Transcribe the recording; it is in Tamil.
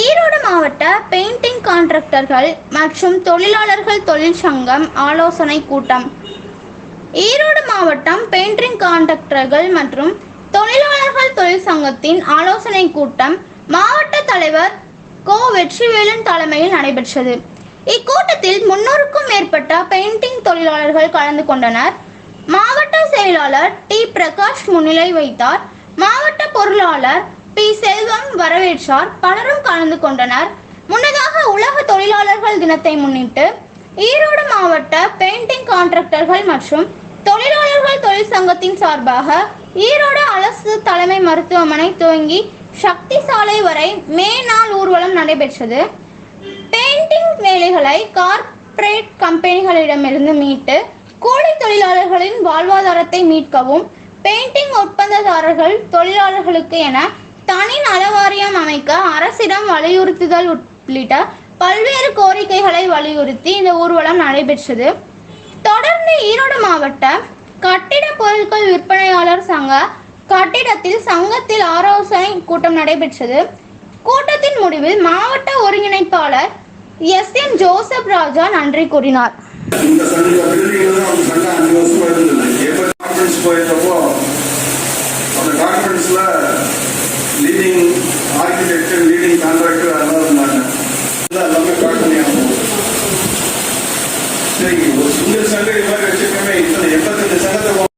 ஈரோடு மாவட்ட பெயிண்டிங் கான்ட்ராக்டர்கள் மற்றும் தொழிலாளர்கள் தொழிற்சங்கம் ஆலோசனை கூட்டம். ஈரோடு மாவட்டம் பெயிண்டிங் கான்ட்ராக்டர்கள் மற்றும் தொழிலாளர்கள் தொழிற்சங்கத்தின் ஆலோசனை கூட்டம் மாவட்ட தலைவர் கோ வெற்றிவேலன் தலைமையில் நடைபெற்றது. இக்கூட்டத்தில் முன்னூறுக்கும் மேற்பட்ட பெயிண்டிங் தொழிலாளர்கள் கலந்து கொண்டனர். மாவட்ட செயலாளர் டி பிரகாஷ் முன்னிலை வைத்தார். மாவட்ட பொருளாளர் பி வரவேற்றார். பலரும் கலந்து கொண்டனர். முன்னதாக உலக தொழிலாளர்கள் தினத்தை முன்னிட்டு ஈரோடு மாவட்ட பெயிண்டிங் கான்ட்ராக்டர்கள் மற்றும் தொழிலாளர்கள் தொழிற்சங்கத்தின் சார்பாக ஈரோடு அரசு தலைமை மருத்துவமனை துவங்கி சக்தி சாலை வரை மே நாள் ஊர்வலம் நடைபெற்றது. பெயிண்டிங் வேலைகளை கார்ப்பரேட் கம்பெனிகளிடமிருந்து மீட்டு கூலி தொழிலாளர்களின் வாழ்வாதாரத்தை மீட்கவும் பெயிண்டிங் ஒப்பந்ததாரர்கள் தொழிலாளர்களுக்கு என தனி நலவாரியம் அமைக்க அரசிடம் வலியுறுத்துதல் உள்ளிட்ட பல்வேறு கோரிக்கைகளை வலியுறுத்தி இந்த ஊர்வலம் நடைபெற்றது. தொடர்ந்து ஈரோடு மாவட்ட கட்டிட பொருட்கள் விற்பனையாளர் சங்க கட்டிடத்தில் சங்கத்தில் ஆலோசனை கூட்டம் நடைபெற்றது. கூட்டத்தின் முடிவில் மாவட்ட ஒருங்கிணைப்பாளர் எஸ் என் ஜோசப் ராஜா நன்றி கூறினார். ஆர்கிடெக்சர் லீடிங் கான்ட்ராக்டர் அதெல்லாம் இருந்தாங்க எல்லாமே காட்டணியாகும் சரி ஒரு சிங்கிள் சண்டை மாதிரி வச்சுக்கோமே இத்தனை எண்பத்தஞ்சு சங்கத்தை